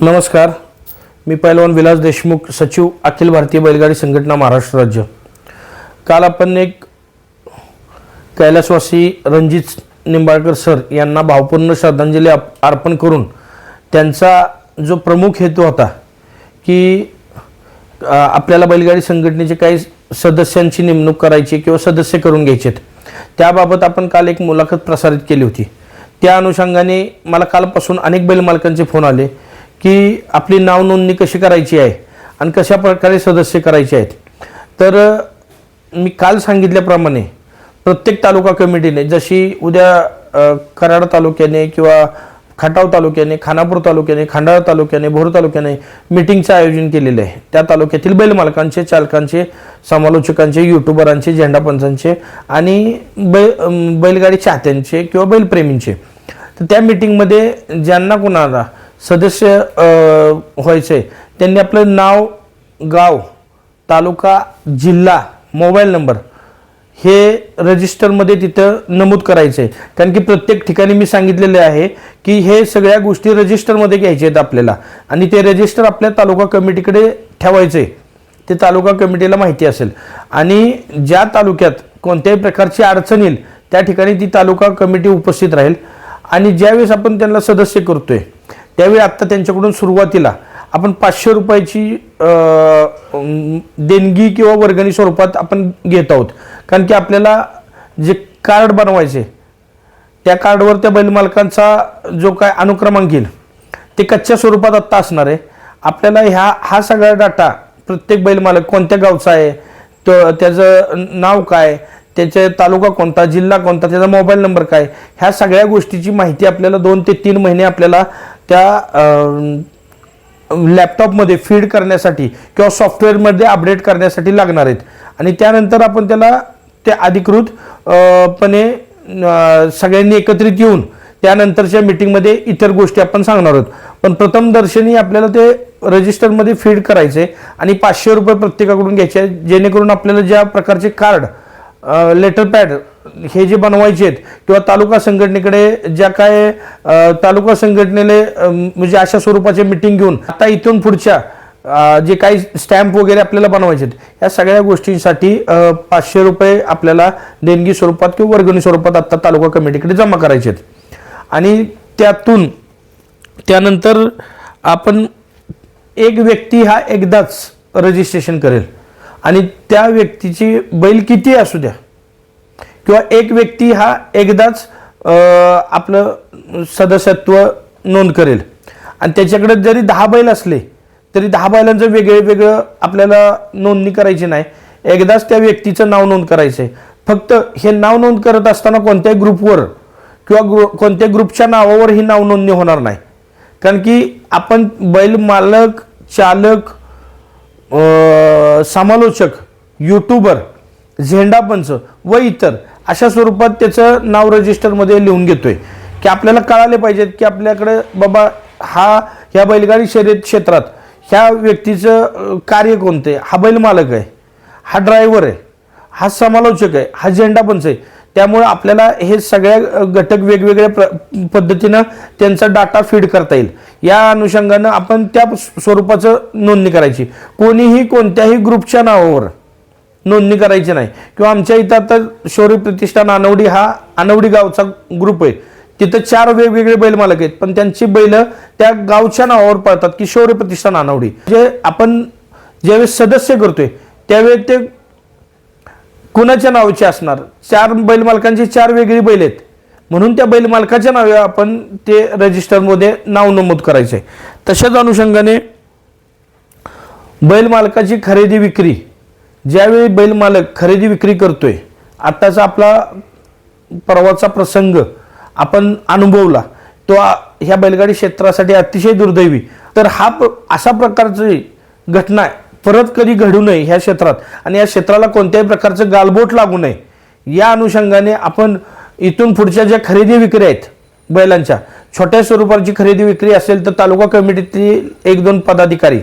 नमस्कार. मी पैलवान विलास देशमुख सचिव अखिल भारतीय बैलगाडी संघटना महाराष्ट्र राज्य. काल आपण एक कैलासवासी रणजित निंबाळकर सर यांना भावपूर्ण श्रद्धांजली अर्पण करून त्यांचा जो प्रमुख हेतू होता की आपल्याला बैलगाडी संघटनेचे काही सदस्यांची नेमणूक करायची किंवा सदस्य करून घ्यायचे त्याबाबत आपण काल एक मुलाखत प्रसारित केली होती. त्या अनुषंगाने मला कालपासून अनेक बैलमालकांचे फोन आले. की आपली नाव नोंदणी कशी करायची आहे आणि कशा प्रकारे सदस्य करायचे आहेत. तर मी काल सांगितल्याप्रमाणे प्रत्येक तालुका कमिटीने जशी उद्या कराड तालुक्याने किंवा खटाव तालुक्याने खानापूर तालुक्याने खंडाळा तालुक्याने भोर तालुक्याने मिटिंगचं आयोजन केलेलं आहे. त्या तालुक्यातील बैलमालकांचे चालकांचे समालोचकांचे युट्यूबरांचे झेंडापंचांचे आणि बै बैलगाडी चाहत्यांचे किंवा बैलप्रेमींचे. तर त्या मिटिंगमध्ये ज्यांना कोणाला सदस्य व्हायचे. त्यांनी आपलं नाव गाव तालुका जिल्हा मोबाईल नंबर हे रजिस्टरमध्ये तिथं नमूद करायचं. आहे कारण की प्रत्येक ठिकाणी मी सांगितलेले आहे की हे सगळ्या गोष्टी रजिस्टरमध्ये घ्यायचे आहेत आपल्याला. आणि ते रजिस्टर आपल्या तालुका कमिटीकडे ठेवायचे. ते तालुका कमिटीला माहिती असेल. आणि ज्या तालुक्यात कोणत्याही प्रकारची अडचण येईल त्या ठिकाणी ती तालुका कमिटी उपस्थित राहील. आणि ज्यावेळेस आपण त्यांना सदस्य करतोय त्यावेळी आत्ता त्यांच्याकडून सुरुवातीला आपण पाचशे रुपयाची देणगी किंवा वर्गणी स्वरूपात आपण घेत आहोत. कारण की आपल्याला जे कार्ड बनवायचे त्या कार्डवर त्या बैलमालकांचा जो काय अनुक्रमांक येईल ते कच्च्या स्वरूपात आत्ता असणार आहे. आपल्याला ह्या हा सगळा डाटा प्रत्येक बैलमालक कोणत्या गावचा आहे तो त्याचं नाव काय त्याचे तालुका कोणता जिल्हा कोणता त्याचा मोबाईल नंबर काय ह्या सगळ्या गोष्टीची माहिती आपल्याला दोन ते तीन महिने आपल्याला त्या लॅपटॉपमध्ये फीड करण्यासाठी किंवा सॉफ्टवेअरमध्ये अपडेट करण्यासाठी लागणार आहेत. आणि त्यानंतर आपण त्याला ते अधिकृत पणे सगळ्यांनी एकत्रित येऊन त्यानंतरच्या मीटिंगमध्ये इतर गोष्टी आपण सांगणार आहोत. पण प्रथमदर्शनी आपल्याला ते रजिस्टरमध्ये फीड करायचे आणि पाचशे रुपये प्रत्येकाकडून घ्यायचे जेणेकरून आपल्याला ज्या प्रकारचे कार्ड लेटर पॅड हे जे बनवायचे आहेत किंवा तालुका संघटनेकडे ज्या काय तालुका संघटनेने म्हणजे अशा स्वरूपाचे मिटिंग घेऊन आता इथून पुढच्या जे काही स्टॅम्प वगैरे आपल्याला बनवायचे आहेत या सगळ्या गोष्टींसाठी पाचशे रुपये आपल्याला देणगी स्वरूपात किंवा वर्गणी स्वरूपात आत्ता तालुका कमिटीकडे जमा करायचे आहेत. आणि त्यातून त्यानंतर आपण एक व्यक्ती हा एकदाच रजिस्ट्रेशन करेल. आणि त्या व्यक्तीची बैल किती असू द्या किंवा एक व्यक्ती हा एकदाच आपलं सदस्यत्व नोंद करेल. आणि त्याच्याकडे जरी दहा बैल असले तरी दहा बैलांचं वेगळे वेगळं आपल्याला नोंदणी करायची नाही. एकदाच त्या व्यक्तीचं नाव नोंद करायचं आहे फक्त हे नाव नोंद करत असताना कोणत्याही ग्रुपवर किंवा ग्रु कोणत्या ग्रुपच्या नावावर ही नाव नोंदणी होणार नाही. कारण की आपण बैल मालक चालक समालोचक युट्यूबर झेंडापंच व इतर अशा स्वरूपात त्याचं नाव रजिस्टरमध्ये लिहून घेतोय. की आपल्याला कळाले पाहिजेत की आपल्याकडे बाबा हा ह्या बैलगाडी शर्यत क्षेत्रात ह्या व्यक्तीचं कार्य कोणतं? आहे हा बैल मालक आहे हा ड्रायव्हर आहे हा समालोचक आहे हा झेंडापंच आहे. त्यामुळे आपल्याला हे सगळ्या घटक वेगवेगळ्या प्र पद्धतीनं त्यांचा डाटा फीड करता येईल. या अनुषंगानं आपण त्या स्वरूपाचं नोंदणी करायची. कोणीही कोणत्याही ग्रुपच्या नावावर नोंदणी करायची नाही. किंवा आमच्या इथं आता शौर्य प्रतिष्ठान आनवडी हा आनवडी गावचा ग्रुप आहे. तिथं चार वेगवेगळे बैल मालक आहेत. पण त्यांची बैल त्या गावच्या नावावर पळतात की शौर्य प्रतिष्ठान आनवडी. जे आपण ज्यावेळेस सदस्य करतोय त्यावेळेस ते कुणाच्या नावाचे असणार? चार बैल मालकांची चार वेगळी बैल आहेत. म्हणून त्या बैल मालकाच्या नावे आपण ते रजिस्टरमध्ये नाव नमूद करायचे तशाच अनुषंगाने बैल मालकाची खरेदी विक्री ज्यावेळी बैल मालक खरेदी विक्री करतोय आत्ताचा आपला परवाचा प्रसंग आपण अनुभवला तो ह्या बैलगाडी क्षेत्रासाठी अतिशय दुर्दैवी. तर हा अशा प्रकारची घटना परत कधी घडू नये ह्या क्षेत्रात आणि या क्षेत्राला कोणत्याही प्रकारचं गालबोट लागू नये या अनुषंगाने आपण इथून पुढच्या ज्या खरेदी विक्री आहेत बैलांच्या छोट्या स्वरूपाची खरेदी विक्री असेल तर तालुका कमिटीतील एक दोन पदाधिकारी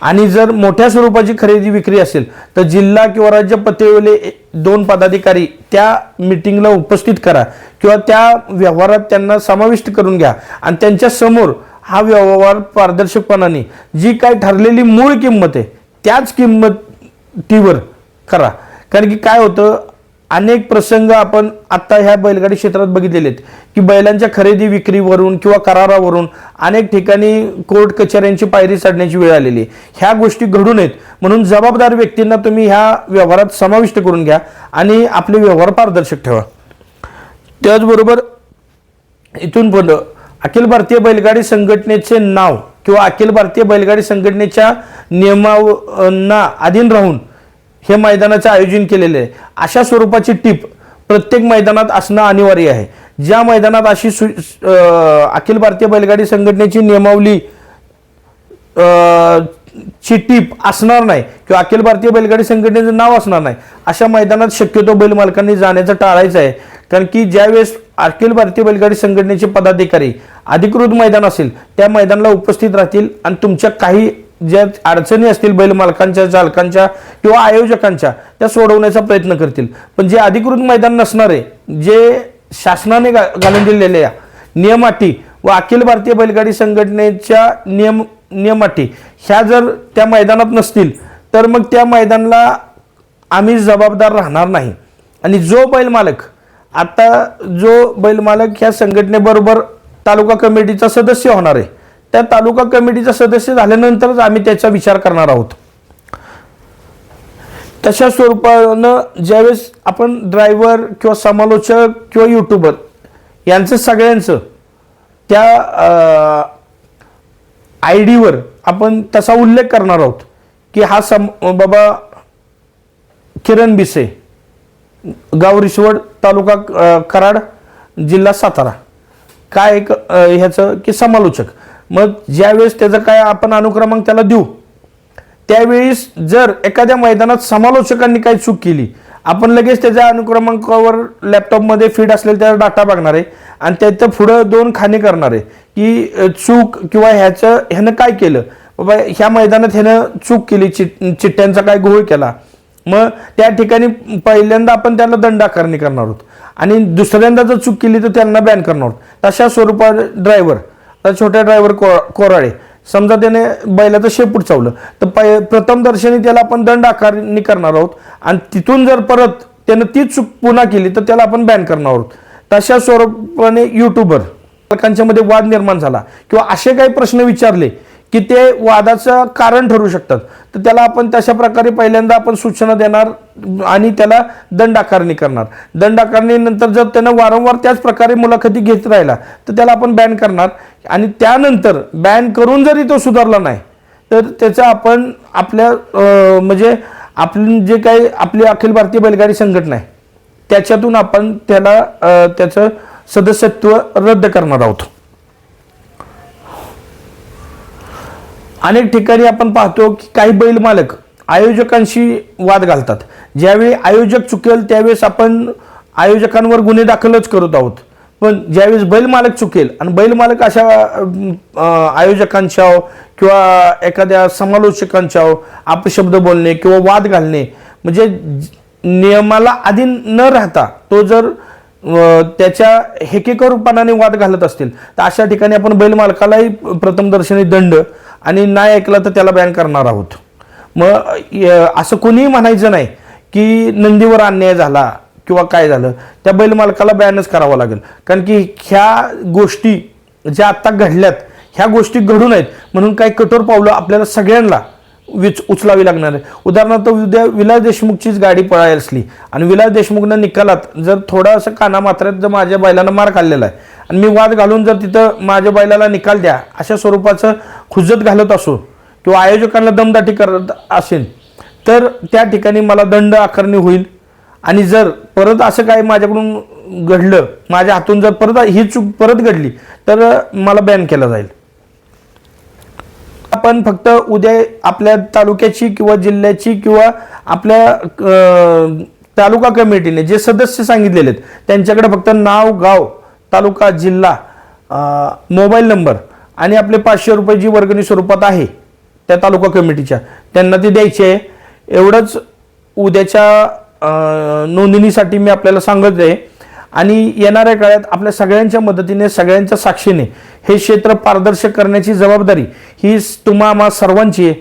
आणि जर मोठ्या स्वरूपाची खरेदी विक्री असेल तर जिल्हा किंवा राज्य पातळीवरले दोन पदाधिकारी त्या मिटिंगला उपस्थित करा किंवा त्या व्यवहारात त्यांना समाविष्ट करून घ्या. आणि त्यांच्यासमोर हा व्यवहार पारदर्शकपणाने जी काय ठरलेली मूळ किंमत आहे त्याच किंमतीवर करा. कारण की काय होतं अनेक प्रसंग आपण आत्ता ह्या बैलगाडी क्षेत्रात बघितलेले आहेत. की बैलांच्या खरेदी विक्रीवरून किंवा करारावरून अनेक ठिकाणी कोर्ट कचऱ्यांची पायरी चढण्याची वेळ आलेली आहे. ह्या गोष्टी घडू नयेत. म्हणून जबाबदार व्यक्तींना तुम्ही ह्या व्यवहारात समाविष्ट करून घ्या आणि आपले व्यवहार पारदर्शक ठेवा. त्याचबरोबर इथून पुढं अखिल भारतीय बैलगाडी संघटनेचे नाव किंवा अखिल भारतीय बैलगाडी संघटनेच्या नियमांना अधीन राहून हे मैदानाचं आयोजन केलेले आहे. अशा स्वरूपाची टीप प्रत्येक मैदानात असणं अनिवार्य आहे. ज्या मैदानात अशी सु अखिल भारतीय बैलगाडी संघटनेची नियमावली ची टीप असणार नाही किंवा अखिल भारतीय बैलगाडी संघटनेचं नाव असणार नाही अशा मैदानात शक्यतो बैल मालकांनी जाण्याचं टाळायचं आहे. कारण की ज्यावेळेस अखिल भारतीय बैलगाडी संघटनेचे पदाधिकारी अधिकृत मैदान असेल त्या मैदानाला उपस्थित राहतील आणि तुमच्या काही ज्या अडचणी असतील बैल मालकांच्या चालकांच्या किंवा आयोजकांच्या त्या सोडवण्याचा प्रयत्न करतील. पण जे अधिकृत मैदान नसणारे जे शासनाने गा घालून दिलेल्या नियमाटी व अखिल भारतीय बैलगाडी संघटनेच्या नियम नियमाटी ह्या जर त्या मैदानात नसतील तर मग त्या मैदानाला आम्ही जबाबदार राहणार नाही. आणि जो बैल मालक आता जो बैल मालक ह्या संघटनेबरोबर तालुका कमिटीचा सदस्य होणार आहे त्या तालुका कमिटीचा सदस्य झाल्यानंतरच आम्ही त्याचा विचार करणार आहोत. तशा स्वरूपानं ज्यावेळेस आपण ड्रायव्हर किंवा समालोचक किंवा युट्यूबर यांचं सगळ्यांचं त्या आय डीवर आपण तसा उल्लेख करणार आहोत की हा सम बाबा किरण बिसे गाव रिसवड तालुका कराड जिल्हा सातारा. काय एक ह्याचं की समालोचक. मग ज्यावेळेस त्याचं काय आपण अनुक्रमांक त्याला देऊ त्यावेळेस जर एखाद्या मैदानात समालोचकांनी काही चूक केली आपण लगेच त्याच्या अनुक्रमांकावर लॅपटॉपमध्ये फीड असलेला त्याचा डाटा बघणार आहे आणि त्याचं पुढं दोन खाणे करणार आहे की चूक किंवा ह्याचं ह्यानं काय केलं? बाबा ह्या मैदानात ह्यानं चूक केली चिट चिठ्ठ्यांचा काय घोळ केला. मग त्या ठिकाणी पहिल्यांदा आपण त्याला दंड आकारणी करणार आहोत. आणि दुसऱ्यांदा जर चूक केली तर त्यांना बॅन करणार आहोत. तशा स्वरूपात ड्रायव्हर तर छोट्या ड्रायव्हर को कोराडे समजा त्याने बैलाचं शेपूट चावलं तर पै प्रथम दर्शनी त्याला आपण दंड आकारणी करणार आहोत. आणि तिथून जर परत त्यानं तीच चूक पुन्हा केली तर त्याला आपण बॅन करणार आहोत. तशा स्वरूपाने यूट्यूबर लोकांच्यामध्ये वाद निर्माण झाला. किंवा असे काही प्रश्न विचारले की ते वादाचं कारण ठरू शकतात. तर त्याला आपण तशा प्रकारे पहिल्यांदा आपण सूचना देणार आणि त्याला दंड आकारणी करणार. दंड आकारणीनंतर जर त्यानं वारंवार त्याच प्रकारे मुलाखती घेत राहिला तर त्याला आपण बॅन करणार. आणि त्यानंतर बॅन करून जरी तो सुधारला नाही तर त्याचं आपण आपल्या म्हणजे आपली जे काही आपली अखिल भारतीय बैलगाडी संघटना आहे त्याच्यातून आपण त्याला त्याचं सदस्यत्व रद्द करणार आहोत. अनेक ठिकाणी आपण पाहतो की काही बैल मालक आयोजकांशी वाद घालतात. ज्यावेळी आयोजक चुकेल त्यावेळेस आपण आयोजकांवर गुन्हे दाखलच करत आहोत. पण ज्यावेळेस बैल मालक चुकेल आणि बैल मालक अशा आयोजकांच्या किंवा एखाद्या समालोचकांच्या अपशब्द बोलणे किंवा वाद घालणे म्हणजे नियमाला अधीन न राहता तो जर त्याच्या हेकेकरूपणाने वाद घालत असतील. तर अशा ठिकाणी आपण बैल मालकालाही प्रथमदर्शनी दंड आणि नाही ऐकला तर त्याला बॅन करणार आहोत. मग य- असं कोणीही म्हणायचं नाही की नंदीवर अन्याय झाला किंवा काय झालं त्या बैल मालकाला बॅनच करावा लागेल. कारण की ह्या गोष्टी ज्या आत्ता घडल्यात ह्या गोष्टी घडू नयेत. म्हणून काही कठोर पावलं आपल्याला सगळ्यांना विच उचलावी लागणार आहे. उदाहरणार्थ उद्या विलास देशमुखचीच गाडी पळायला असली आणि विलास देशमुखनं निकालात जर थोडासा काना मात्रात जर माझ्या बैलानं मार खाल्लेला आहे आणि मी वाद घालून जर तिथं माझ्या बैलाला निकाल द्या अशा स्वरूपाचं खुजत घालत असो किंवा आयोजकांना दमदाटी करत असेल तर त्या ठिकाणी मला दंड आकारणी होईल. आणि जर परत असं काय माझ्याकडून घडलं माझ्या हातून जर परत ही चूक परत घडली तर मला बॅन केला जाईल. आपण फक्त उद्या आपल्या तालुक्याची किंवा जिल्ह्याची किंवा आपल्या तालुका कमिटीने जे सदस्य सांगितलेले आहेत त्यांच्याकडे फक्त नाव गाव तालुका जिल्हा मोबाईल नंबर आणि आपले पाचशे रुपये जी वर्गणी स्वरूपात आहे त्या तालुका कमिटीच्या त्यांना ते द्यायचे आहे. एवढंच उद्याच्या नोंदणीसाठी मी आपल्याला सांगत आहे आणि येणाऱ्या काळात आपल्या सगळ्यांच्या मदतीने सगळ्यांच्या साक्षीने हे क्षेत्र पारदर्शक करण्याची जबाबदारी ही तुम्हा आम्हा सर्वांची आहे.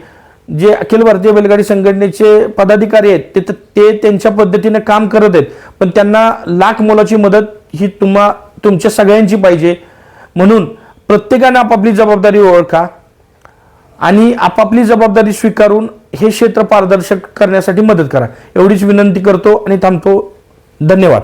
जे अखिल भारतीय बैलगाडी संघटनेचे पदाधिकारी आहेत ते ते त्यांच्या पद्धतीने काम करत आहेत. पण त्यांना लाख मोलाची मदत ही तुम्हा तुमच्या सगळ्यांची पाहिजे. म्हणून प्रत्येकाने आपापली जबाबदारी ओळखा आणि आपापली जबाबदारी स्वीकारून हे क्षेत्र पारदर्शक करण्यासाठी मदत करा. एवढीच विनंती करतो आणि थांबतो. धन्यवाद.